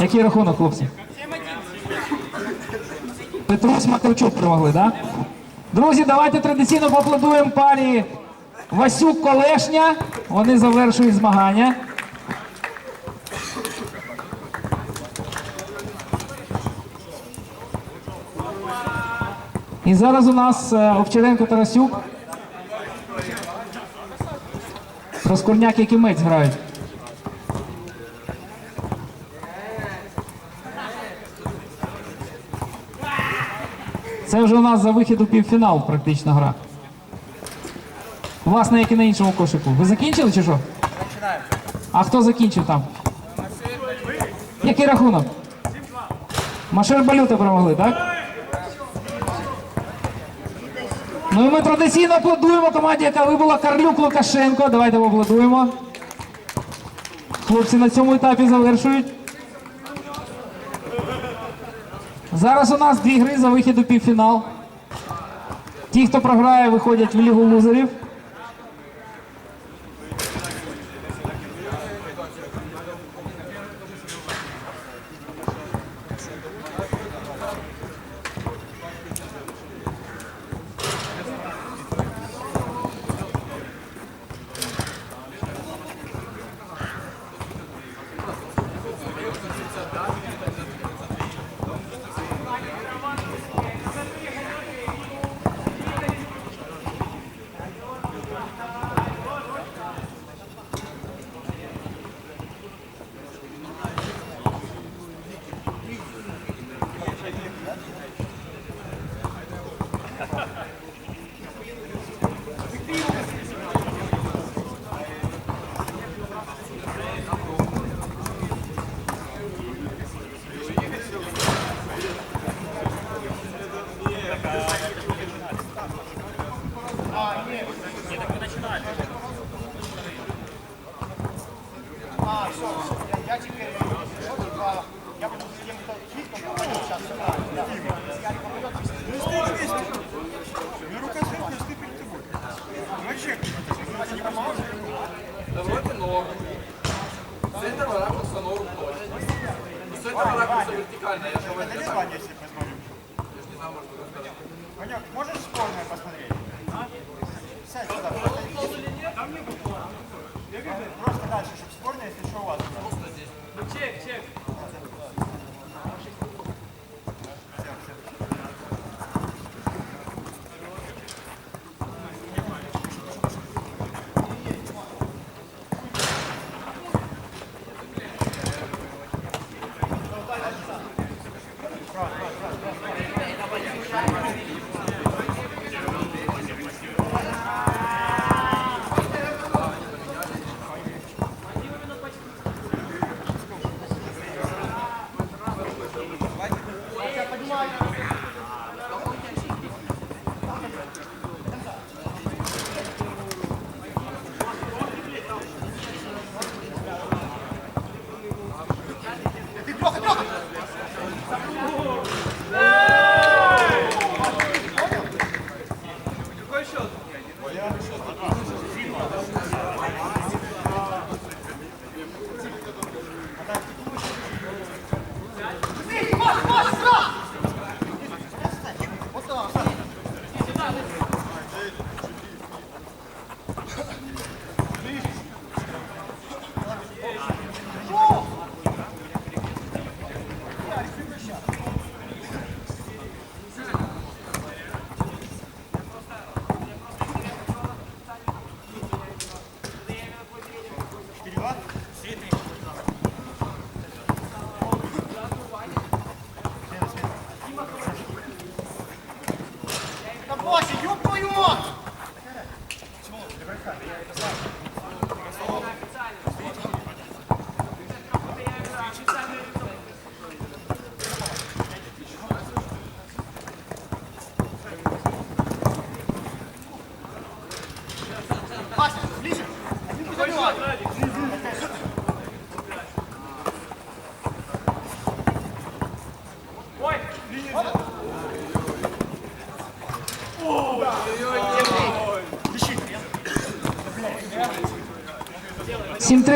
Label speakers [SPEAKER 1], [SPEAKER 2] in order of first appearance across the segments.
[SPEAKER 1] Який рахунок, хлопці? Петрусь Макарчук перемогли, так? Да? Друзі, давайте традиційно поаплодуємо парі Васюк Колешня. Вони завершують змагання. І зараз у нас е, Овчаренко Тарасюк. Проскурняк і Кімець грають. Це вже у нас за вихід у півфінал практично гра. Власне, як і на іншому кошику. Ви закінчили чи що?
[SPEAKER 2] Починаємо.
[SPEAKER 1] А хто закінчив там? Який рахунок? Машер Балюта перемогли, так? Ну і ми традиційно аплодуємо команді, яка вибула Карлюк Лукашенко. Давайте поаплодуємо. Хлопці на цьому етапі завершують. Зараз у нас дві гри за вихід у півфінал. Ті, хто програє, виходять в лігу лузерів.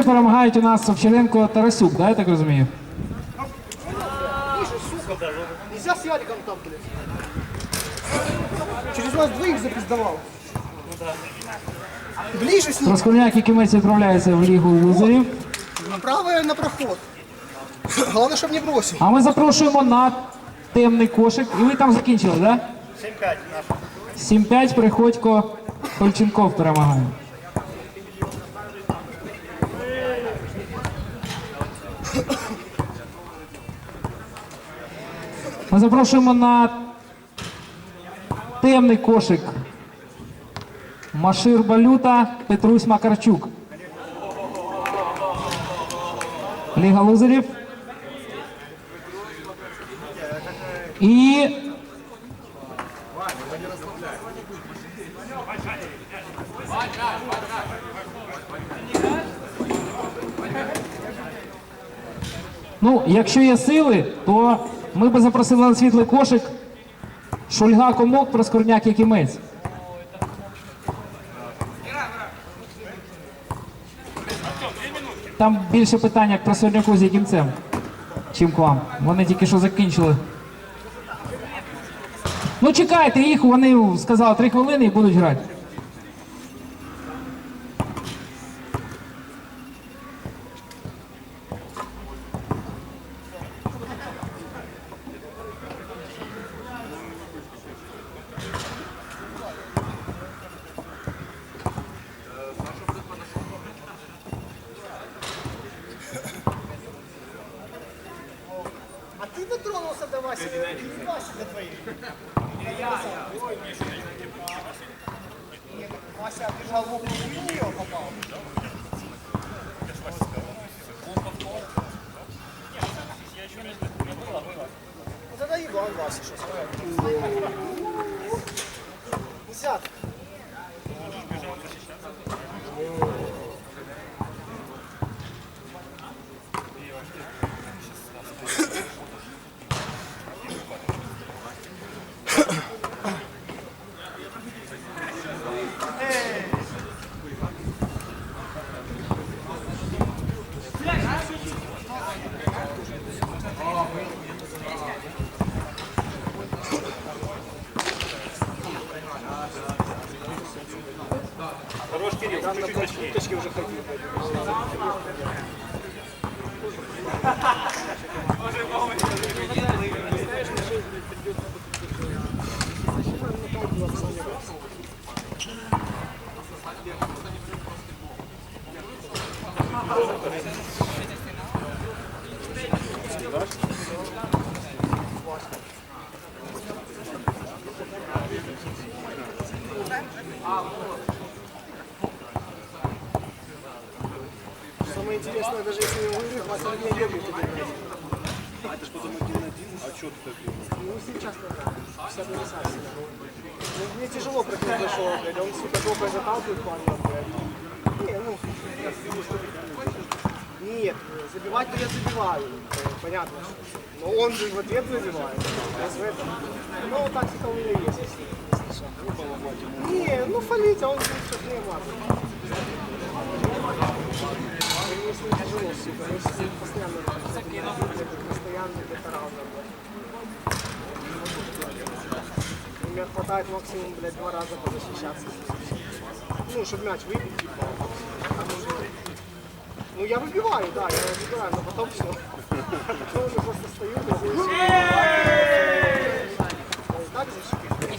[SPEAKER 1] 7-3 перемагають у нас Овчаренко Тарасюк, да, я так розумію?
[SPEAKER 2] Нельзя с Яриком там, блядь. Через нас двоих запиздовал. Ближе с ним.
[SPEAKER 1] Розкольняк і Кімець відправляються в лігу лузерів.
[SPEAKER 2] Направо на проход. Главное, чтобы не бросил.
[SPEAKER 1] А ми запрошуємо на темний кошик. І ви там закінчили, так? Да?
[SPEAKER 2] 7-5 наш.
[SPEAKER 1] 7-5 Приходько Кольченков перемагає. Ми запрошуємо на темний кошик Машир Балюта Петрусь Макарчук. Ліга лузерів. І Ну, якщо є сили, то ми би запросили на світлий кошик Шульга Комок, Проскорняк і Кімець. Там більше питання к Просорняку з Якимцем, чим к вам. Вони тільки що закінчили. Ну чекайте їх, вони сказали три хвилини і будуть грати.
[SPEAKER 2] Thank you. 그래. В ответ забивает. Раз в этом. Ну, тактика у меня есть. Не, ну фалить, а он сейчас не мат. Мне с ним тяжело, сука. Мы с постоянно постоянно где-то хватает максимум, блядь, два раза позащищаться. Ну, чтобы мяч выбить, типа. Ну, я выбиваю, да, я выбиваю, но потом все. Потом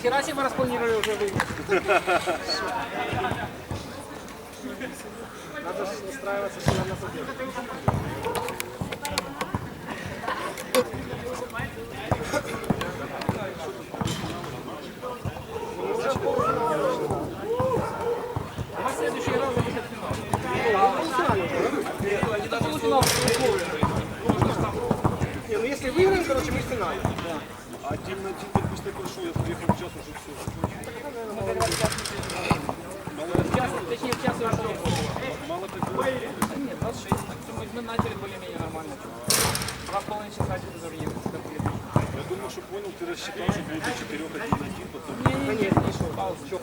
[SPEAKER 1] хера себе розпланували вже вийти.
[SPEAKER 2] Надо же настраиваться всегда на победу.
[SPEAKER 1] нет,
[SPEAKER 2] не шел. Пауза. Чё,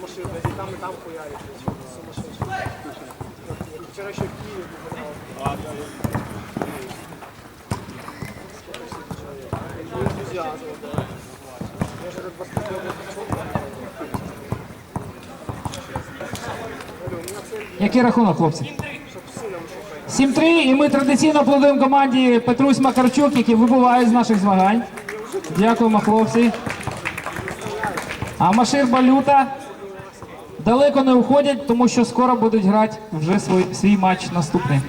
[SPEAKER 2] машина, блядь, и там, и там хуярит. блядь, Сумасшедший. вчера еще в Киеве был. Ну, энтузиазм, да. Я же этот баскетбол не хочу. Говорю, у меня цель,
[SPEAKER 1] Який рахунок, хлопці?
[SPEAKER 2] чтобы с сыном еще ходить.
[SPEAKER 1] 7-3, і ми традиційно аплодуємо команді Петрусь Макарчук, які вибувають з наших змагань. Дякуємо, хлопці. А Машир Балюта далеко не уходять, тому що скоро будуть грати вже свій, свій матч наступний.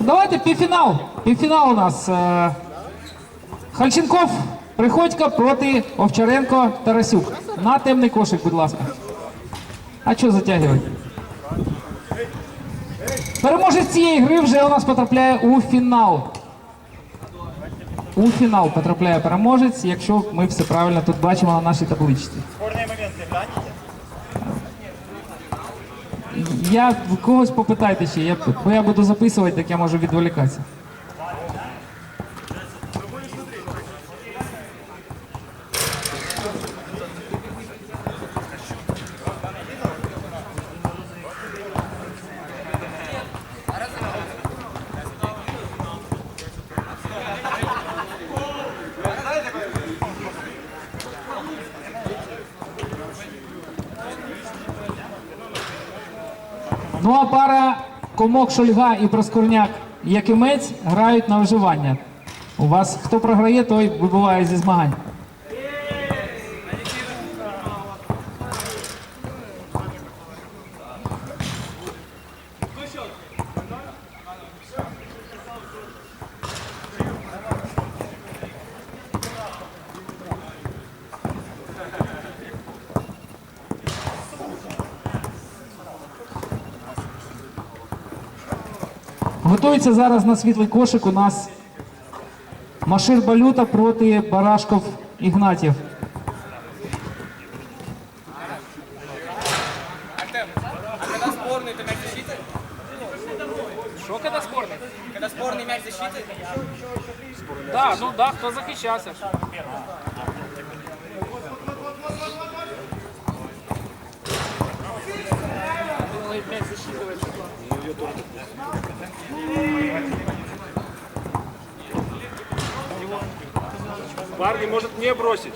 [SPEAKER 1] Давайте півфінал. Півфінал у нас. Е, Хальченков, Приходько проти Овчаренко Тарасюк. На темний кошик, будь ласка. А що затягувати? Переможець цієї гри вже у нас потрапляє у фінал. У фінал потрапляє переможець, якщо ми все правильно тут бачимо на нашій табличці.
[SPEAKER 3] Спорные момент?
[SPEAKER 1] Я когось попитайте ще, я, бо я буду записувати, так я можу відволікатися. Ну а пара Комок Шульга і Проскурняк Якимець грають на виживання. У вас хто програє, той вибуває зі змагань. Готується зараз на світлий кошик у нас Машир Балюта проти Барашков Ігнатів.
[SPEAKER 4] А когда спорный, то мяч защиты?
[SPEAKER 5] Що коли спорний?
[SPEAKER 4] Когда спорный мяч защиты?
[SPEAKER 5] Да, ну да, хто захищався. Думали, м'яч засчитувати.
[SPEAKER 6] Парни, может не бросить?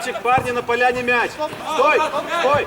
[SPEAKER 6] Мячик, парни, на поляне мяч. Стой, стой.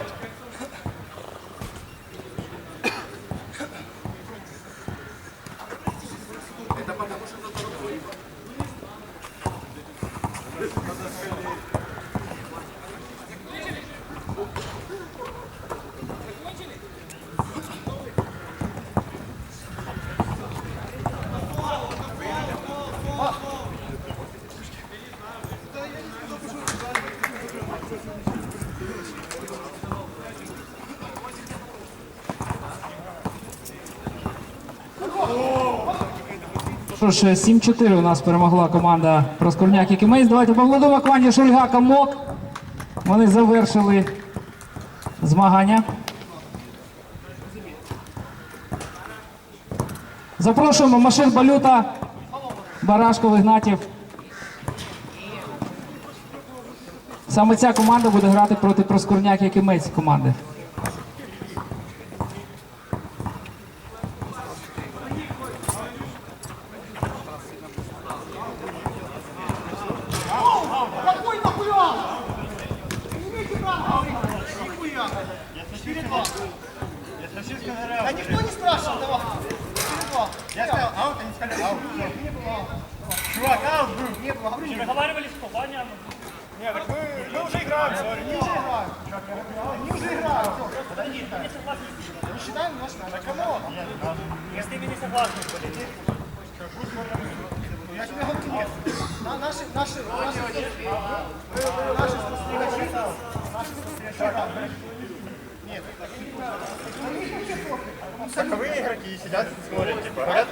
[SPEAKER 1] Що ж, 7-4 у нас перемогла команда Проскурняк і Кімець. Давайте поаплодуємо команді Шульга Комок. Вони завершили змагання. Запрошуємо Машир Балюта Барашков Ігнатів. Саме ця команда буде грати проти Проскурняк Якимець команди.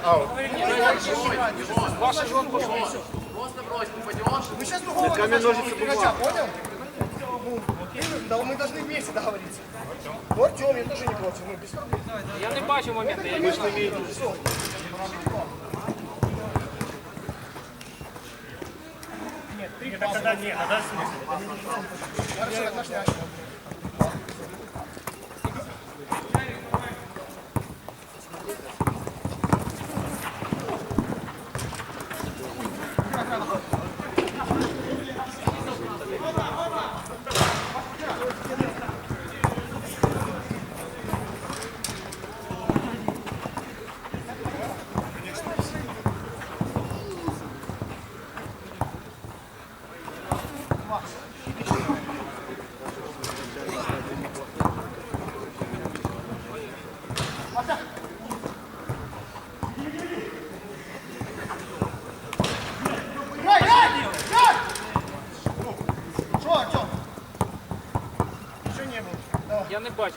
[SPEAKER 7] Типа, говорят аут.
[SPEAKER 2] Мы сейчас другого спостерегача, понял? Ну, да мы должны вместе договориться. Ну, Артем, я тоже не против. Мы без проблем.
[SPEAKER 5] Я не бачу моменту. Я не
[SPEAKER 3] Это когда нет, а да, смысл?
[SPEAKER 2] Хорошо, так Давай.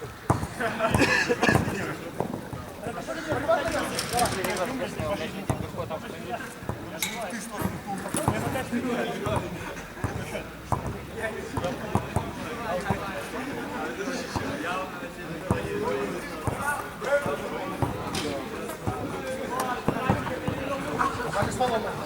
[SPEAKER 5] Я не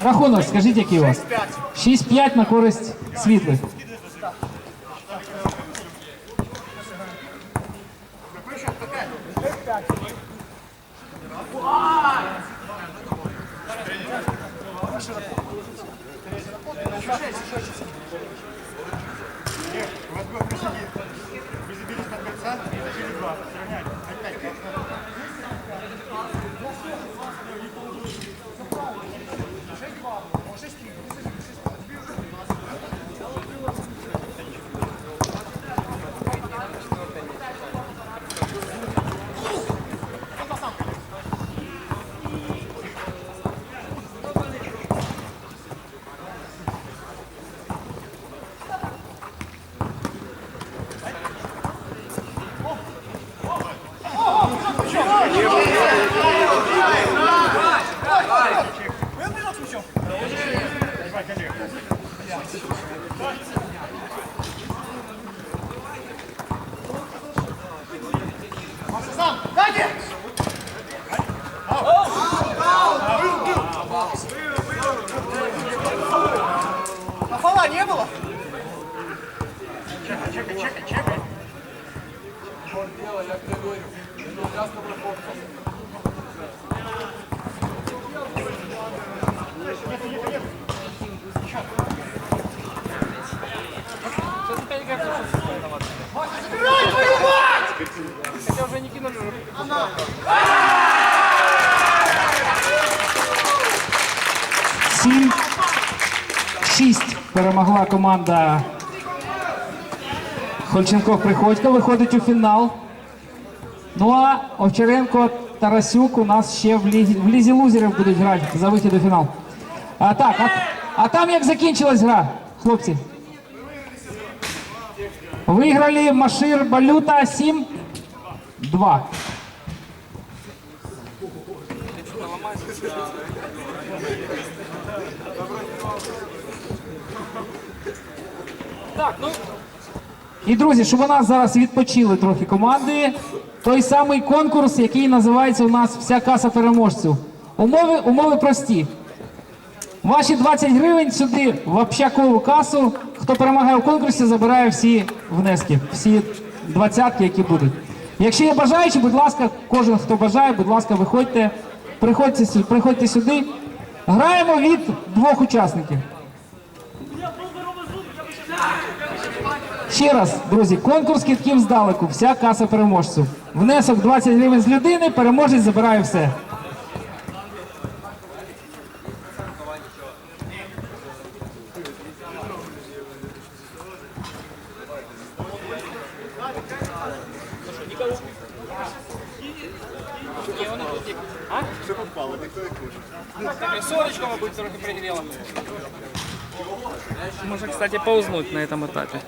[SPEAKER 1] Рахунок, скажіть, який у вас? 6-5 на користь світлих.
[SPEAKER 7] У вас было присуди. Вы забились на кольца и забили два. Сравнять. Опять. Thank you.
[SPEAKER 8] Дело, я тебе говорю. Я с тобой фоткал.
[SPEAKER 5] Сейчас опять кажется, что все виноваты.
[SPEAKER 2] Забирай твою мать!
[SPEAKER 5] Хотя уже не кинули. уже.
[SPEAKER 1] Сім. Шість перемогла команда Хольченков Приходько, виходить у фінал. Ну а Овчаренко Тарасюк у нас ще в лізі, в лізі лузерів будуть грати за вихід у фінал. А так, а, а там як закінчилась гра, хлопці? Виграли Машир Балюта 7-2.
[SPEAKER 5] Так, ну,
[SPEAKER 1] І друзі, щоб у нас зараз відпочили трохи команди, той самий конкурс, який називається у нас вся каса переможців. Умови, умови прості. Ваші 20 гривень сюди в общакову касу. Хто перемагає у конкурсі, забирає всі внески, всі двадцятки, які будуть. Якщо є бажаючі, будь ласка, кожен, хто бажає, будь ласка, виходьте, приходьте, приходьте сюди. Граємо від двох учасників. Ще раз, друзі, конкурс кітків здалеку, вся каса переможців. Внесок 20 гривень з людини, переможець забирає все.
[SPEAKER 5] Сонечко, мабуть, трохи пригріло. Може, кстати, паузнуть на этом этапе.